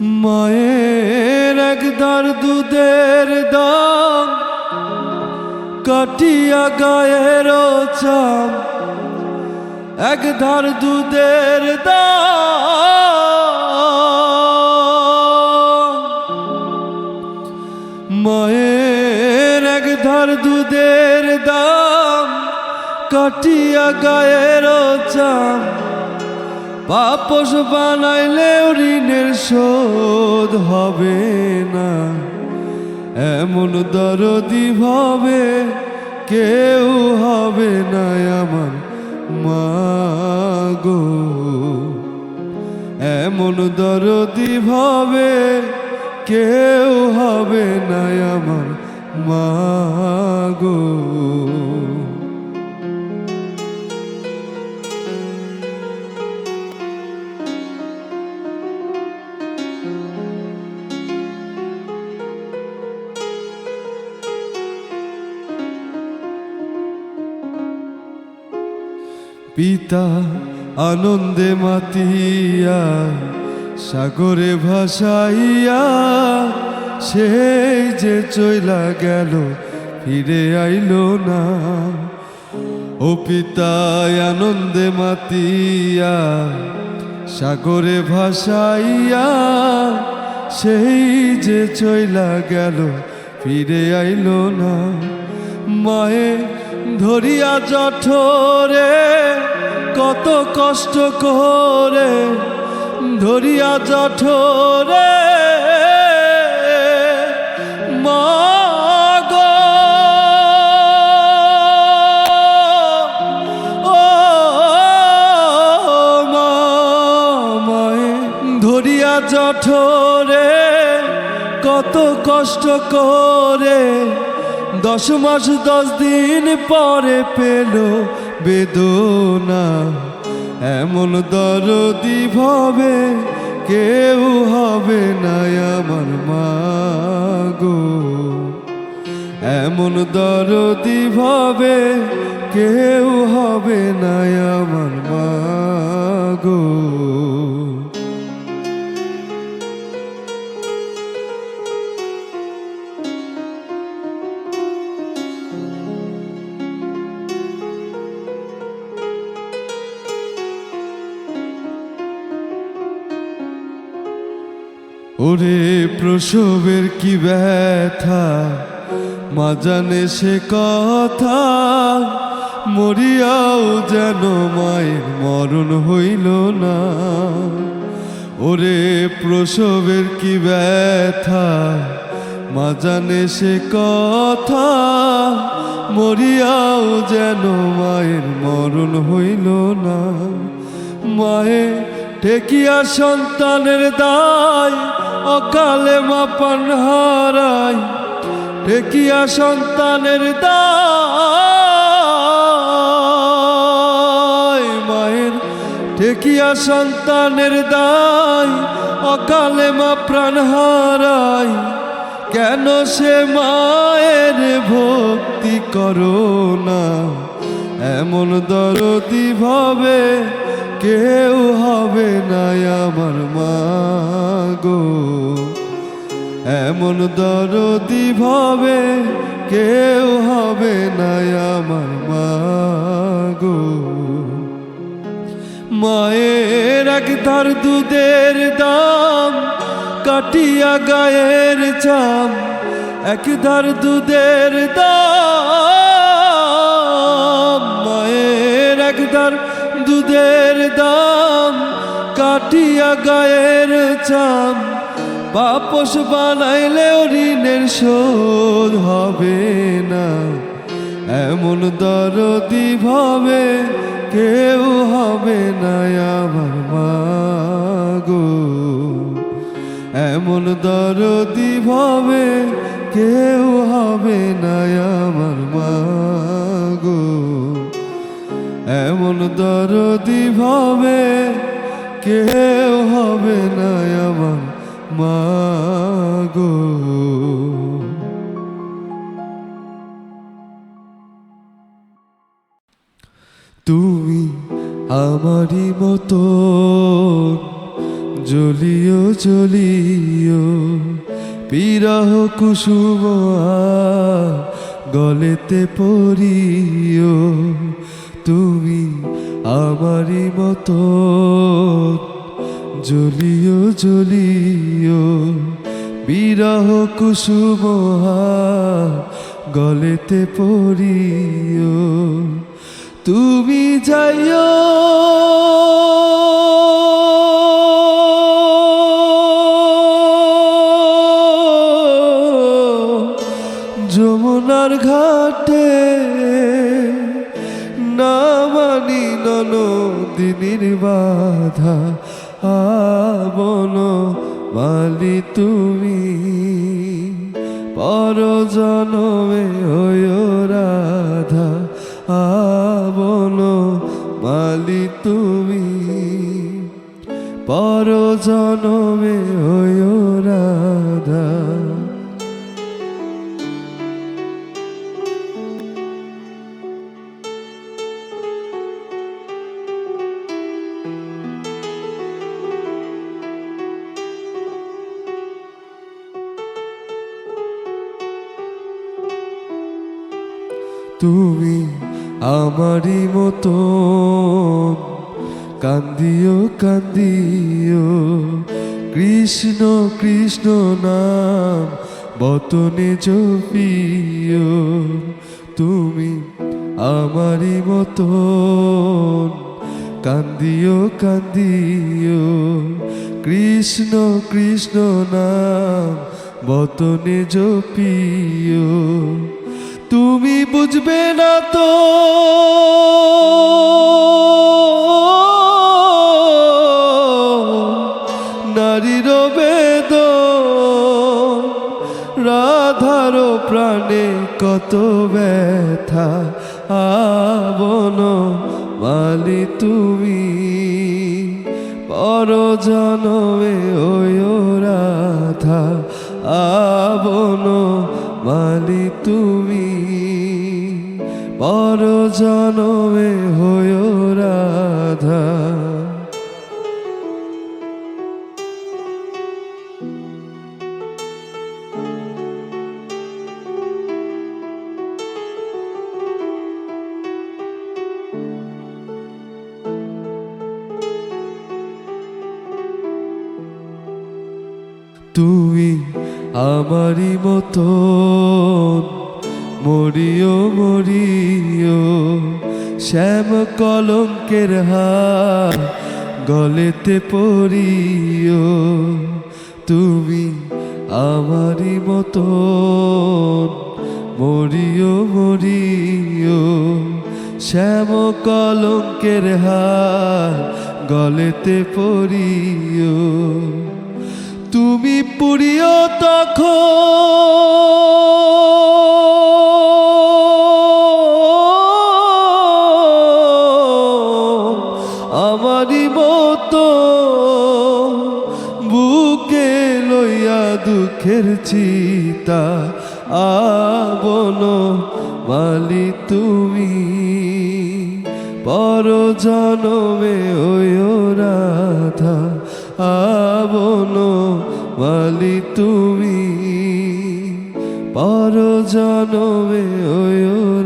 মায়ের একদার দুধের দাম, কাটিয়া গায়ের চাম একধার দুধের দাম। মায়ের একধার দুধের দাম, কাটিয়া গায়ের চাম পাপস বানাইলে ঋণের শোধ হবে না। এমন দরদি ভাবে কেউ হবে না আমার মাগো এমন দরদি ভাবে কেউ হবে না আমার মাগো পিতা আনন্দে মাতিয়া, সাগরে ভাসাইয়া, সেই যে চইলা গেল, ফিরে আইল না। ও পিতা আনন্দে মাতিয়া, সাগরে ভাসাইয়া, সেই যে চইলা গেল, ফিরে আইল না। মায়ে ধরিয়া জঠরে কত কষ্ট করে ধরিয়া জঠরে। ধরিয়া জঠরে কত কষ্ট করে। দশ মাস দশ দিন পরে পেল বেদনা, এমন দরদি ভাবে কেউ হবে না আমার মা গো। এমন দরদি ভাবে কেউ হবে না আমার মাগো ওরে প্রসবের কি ব্যথা? মা জানে সে কথা। মরিয়াও যেন মায়ের মরণ হইল না। ওরে প্রসবের কি ব্যথা? মা জানে সে কথা। মরিয়াও যেন মায়ের মরণ হইল না। মায়ে ঠেকিয়া সন্তানের দায়। অকালে মাপান হারায় ঠেকিয়া সন্তানের দায়। মায়ের ঠেকিয়া সন্তানের দায়, অকালে মা প্রাণ হারায় কেন সে মায়ের ভক্তি করো না? এমন দরদি ভাবে কেউ হবে না আমার মাগো। এমন দরদি ভাবে কেউ হবে না আমার মাগো। মায়ের এক ধার দুধের দাম, কাটিয়া গায়ের চাম, এক ধার দুধের দাম। মায়ের এক ধার দুধের দাম কাটিয়া গায়ের চাম। বাপস বানাইলেও ঋণের শোধ হবে না। এমন দরদি ভাবে কেউ হবে না আমার মাগো এমন দরদি ভাবে কেউ হবে না আমার মাগো এমন দরদি ভাবে কেউ হবে না আমার মাগো তুমি আমারই মতো জলিও জলিও বিরহ কুসুম গলেতে পড়িও তুমি আমারই মতো। জলিও জলিও বিরহ কুসুম গলেতে পড়িও। তুমি যাইও। নদিনীর বাধা আবন মালি তুমি। পর জনমে হয় রাধা আবন মালি তুমি। পর জনমে রাধা। তুমি আমারই মতো। কান্দিও কান্দিও। কৃষ্ণ কৃষ্ণ নাম, বতনে জপিও। তুমি আমারই মতো। কান্দিও কান্দিও। কৃষ্ণ কৃষ্ণ নাম, বতনে জপিও। তুমি বুঝবে না তো। নারীর বেদ রাধার প্রাণে কত ব্যথা, আবন মালি তুমি পর জনমে ওয় রাধা, আবন মালি তুমি। পর জনমে হয় রাধা। তুমি আমারই মতো মরিও মরিও, শ্যাম কলঙ্কের হার গলেতে পড়িও তুমি আমারই মতো মরিও মরিও, শ্যাম কলঙ্কের হার গলেতে পড়িও তুমি পুরিও তখন আমারই মতো বুকে লইয়া দুঃখের চিতা আবন মালি তুমি পর জনমে ওই আবন মালি তুমি পর জনমে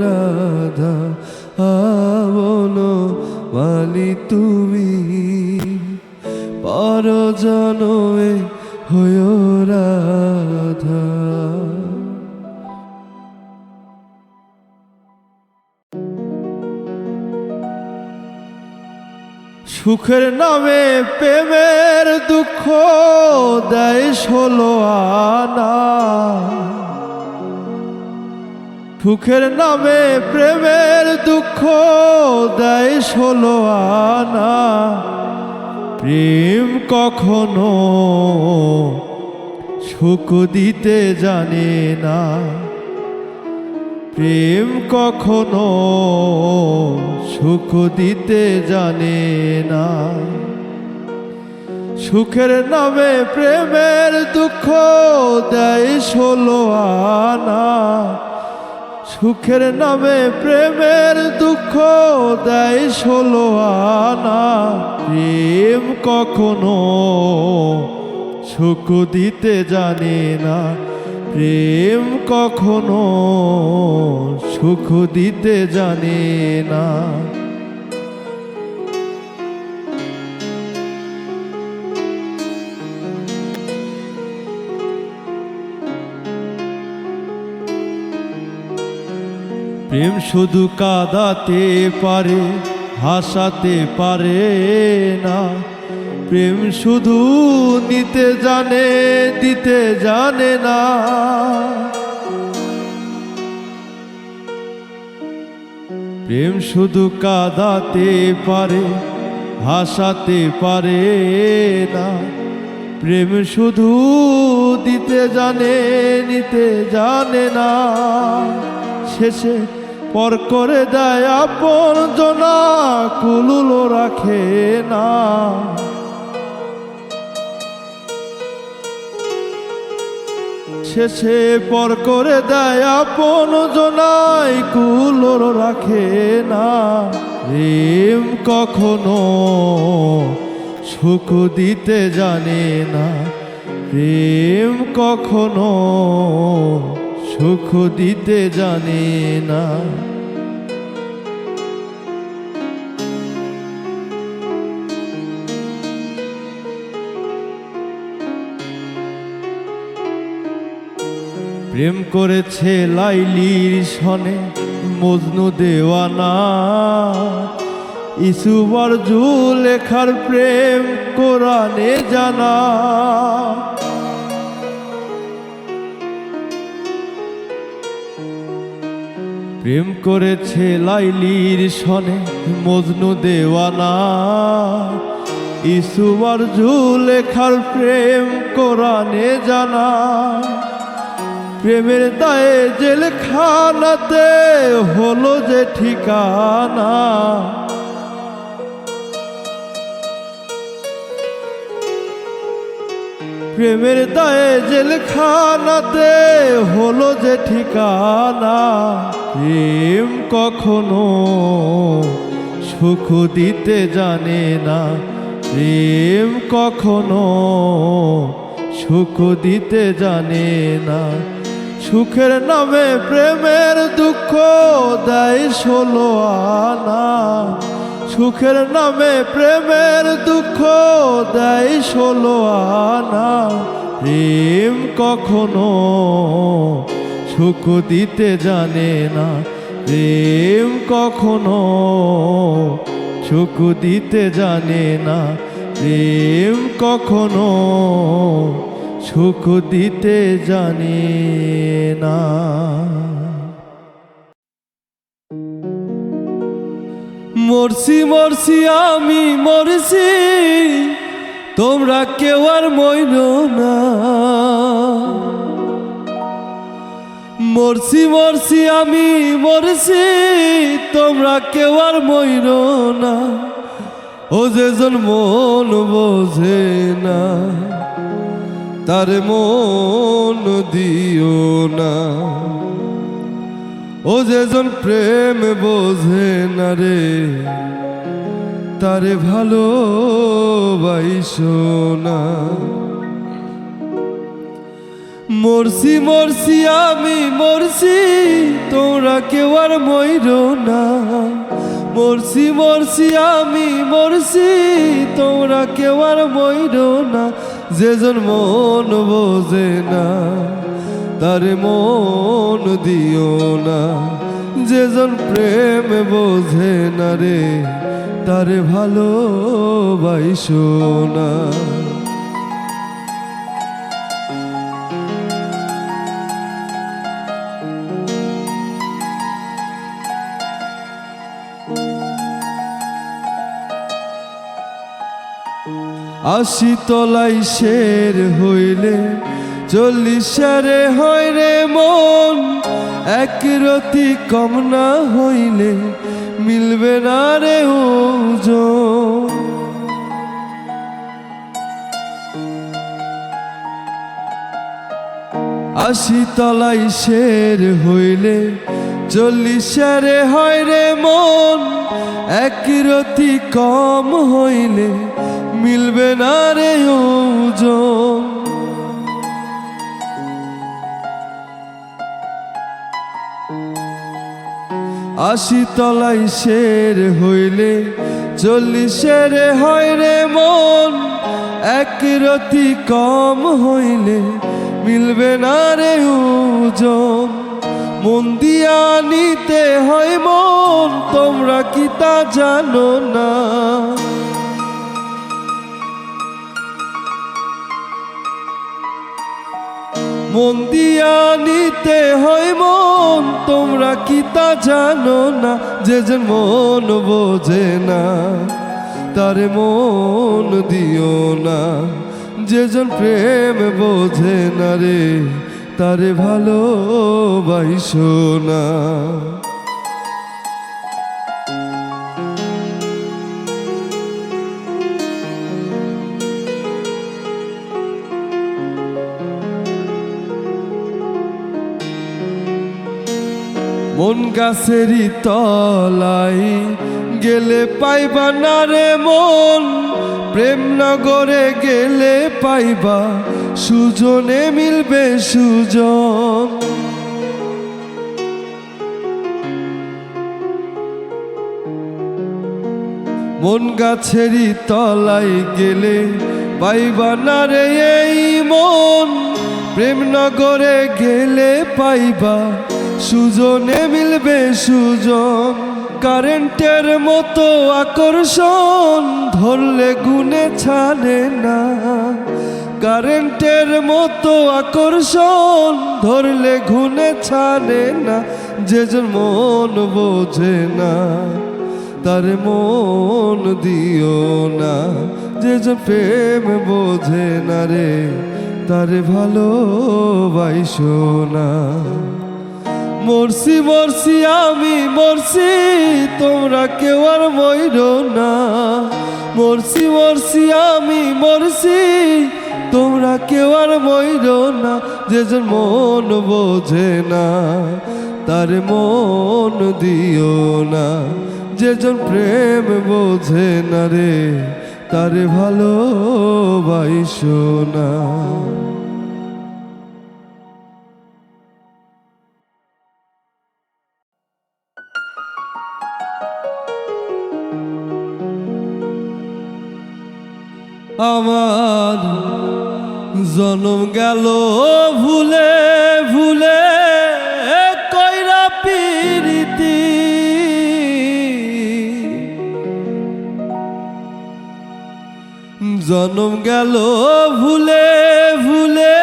রাধা আবন মালি তুমি সুখের নামে প্রেমের দুঃখ দেয় ষোলো আনা। সুখের নামে প্রেমের দুঃখ দেয় ষোলো আনা। প্রেম কখনো সুখ দিতে জানে না। প্রেম কখনো সুখ দিতে জানে না। সুখের নামে প্রেমের দুঃখ দেয় ষোলো আনা। সুখের নামে প্রেমের দুঃখ দেয় ষোলো আনা। প্রেম কখনো সুখ দিতে জানে না। প্রেম কখনো সুখ দিতে জানে না। প্রেম শুধু কাঁদাতে পারে হাসাতে পারে না। প্রেম শুধু নিতে জানে, দিতে জানে না। প্রেম শুধু কাঁদাতে পারে, হাসাতে পারে না। প্রেম শুধু দিতে জানে, নিতে জানে না। শেষে পর করে দেয় আপন জনা কুলুলো রাখে না। শেষে পর করে দেয় আপন জনাই, কুলোর রাখে না। প্রেম কখনো সুখ দিতে জানে না। প্রেম কখনো সুখ দিতে জানে না। প্রেম করেছে লাইলির সনে মজনু দেওয়ানা। ইসুবার জু লেখার প্রেম কোরআনে জানা। প্রেম করেছে লাইলির সনে মজনু দেওয়ানা। ইসুবার জু লেখার প্রেম কোরআনে জানা। প্রেমের দায়ে জেলখানাতে হলো যে ঠিকানা। প্রেমের দায়ে জেলখানাতে হলো যে ঠিকানা। প্রেম কখনো সুখ দিতে জানে না। প্রেম কখনো সুখ দিতে জানে না। সুখের নামে প্রেমের দুঃখ দেয় ষোলো আনা। সুখের নামে প্রেমের দুঃখ দেয় ষোলো আনা। প্রেম কখনো সুখ দিতে জানে না। প্রেম কখনো সুখ দিতে জানে না। প্রেম কখনো সুখ দিতে জানে না। মরছি মরছি, আমি মরছি, তোমরা কেউ আর মইল না। মরছি মরছি, আমি মরছি, তোমরা কেউ আর মইল না। ও যেজন মন বোঝে না। তার মন দিও না। ও যেজন প্রেম বোঝে না রে, তারে ভালো না। মরছি মরছি, আমি মরছি, তোমরা কেউ আর মইর না। মরছি মরছি, আমি মরছি। তোমরা কেউ আর মইর না যেজন মন বোঝে না, তার মন দিও না। যেজন প্রেম বোঝে না রে, তারে ভালোবাইসো না। আশি তলাই শের হইলে চল্লিশারে হয় রে মন। এক রতি কম না হইলে মিলবে না রে ওজন। আশি তলাই শের হইলে চল্লিশের হয় রে মন। এক রতি কম হইলে মিলবে না রে আশি তলাই শের হইলে চল্লিশের হয় রে মন। এক রতি কম হইলে মিলবে না রে ওজন। মন দিয়া নিতে হয় মন, তোমরা কি তা জানো না? মন দিয়া নিতে হয় মন, তোমরা কি তা জানো না? যে যে মন বোঝে না, তার মন দিও না। যে যে প্রেম বোঝে না রে, তারে ভালোবাইসো না। মন গাছেরই তলাই গেলে পাইবা না রে মন। প্রেম নগরে গেলে পাইবা, সুজনে মিলবে সুজন। মন গাছেরই তলাই গেলে পাইবা না রে এই মন। প্রেম নগরে গেলে পাইবা সুজনে মিলবে সুজন, কারেন্টের মতো আকর্ষণ, ধরলে গুনে ছাড়ে না। কারেন্টের মতো আকর্ষণ, ধরলে গুনে ছাড়ে না। যে জন মন বোঝে না, তার মন দিও না। যে যে প্রেম বোঝে না রে, তারে ভালোবাসো না। মরছি মরছি, আমি মরছি, তোমরা কেউ আর মইর না। মরছি মরছি, আমি মরছি, তোমরা কেউ আর মইর না। যে যে মন বোঝে না, তার মন দিও না। যে জন প্রেম বোঝে না রে, তারে ভালোবাসো না। আমার জনম গেল ভুলে ভুলে, কইরা পিরিতি। জনম গেল ভুলে ভুলে,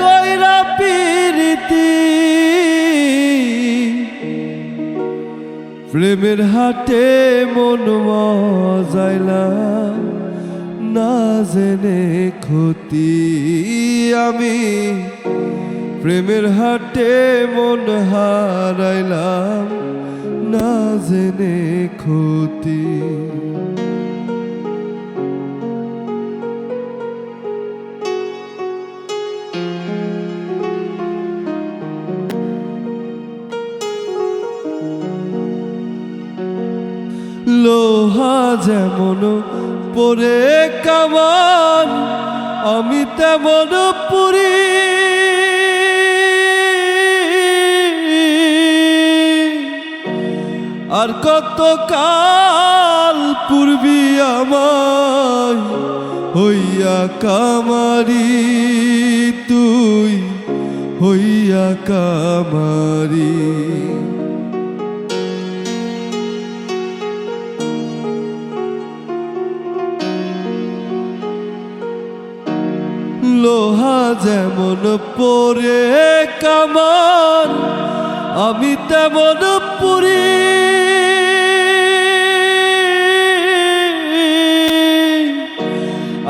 কইরা পিরিতি। প্রেমের হাটে মন না জেনে ক্ষতি আমি। প্রেমের হাটে মন হারাইলাম না জেনে ক্ষতি। লোহা যেমন পরে কামান, আমি তেমন পুরি। আর কত কাল পূর্বী আমায় হইয়া কামারি তুই, হইয়া কামারি। যেমন পরে কামান, আমি তেমন পুরি।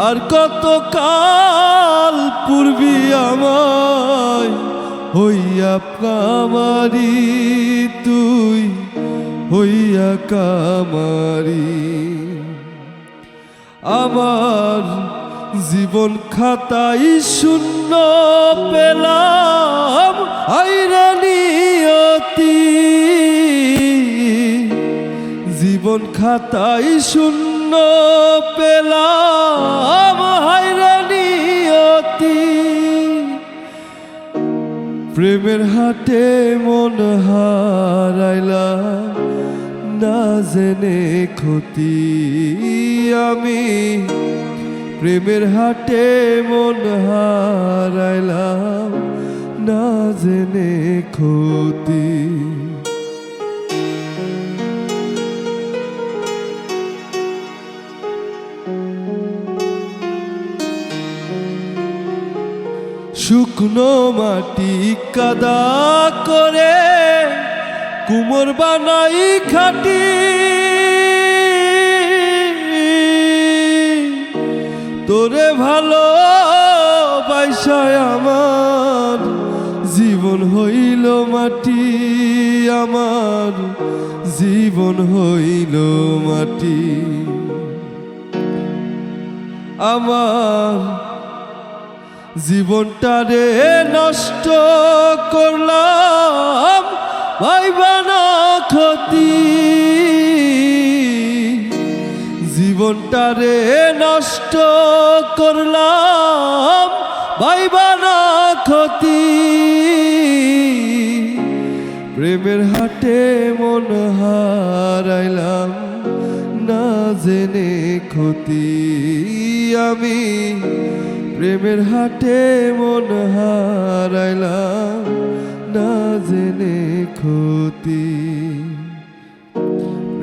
আর কত কাল পূর্বি আমায় হইয়া কামারি তুই, হইয়া কামারি। আমার জীবন খাতাই শূন্য পেলাম আইরানিয়তি জীবন খাতাই শূন্য পেলাম হাইরানিয়তি প্রেমের হাটে মন হারাইলাম, না জেনে ক্ষতি আমি। প্রেমের হাটে মন হারাইলাম না জেনে ক্ষতি। শুকনো মাটি কাদা করে কুমোর বানাই খাটি তোরে ভালো বাইসায় আমার জীবন হইল মাটি, আমার জীবন হইল মাটি। আমার জীবনটারে নষ্ট করলাম ভাইবানা ক্ষতি। জীবনটারে নষ্ট করলাম ভাইবানা ক্ষতি। প্রেমের হাটে মন হারাইলাম, না জেনে ক্ষতি। আমি প্রেমের হাটে মন হারাইলাম, না জেনে ক্ষতি।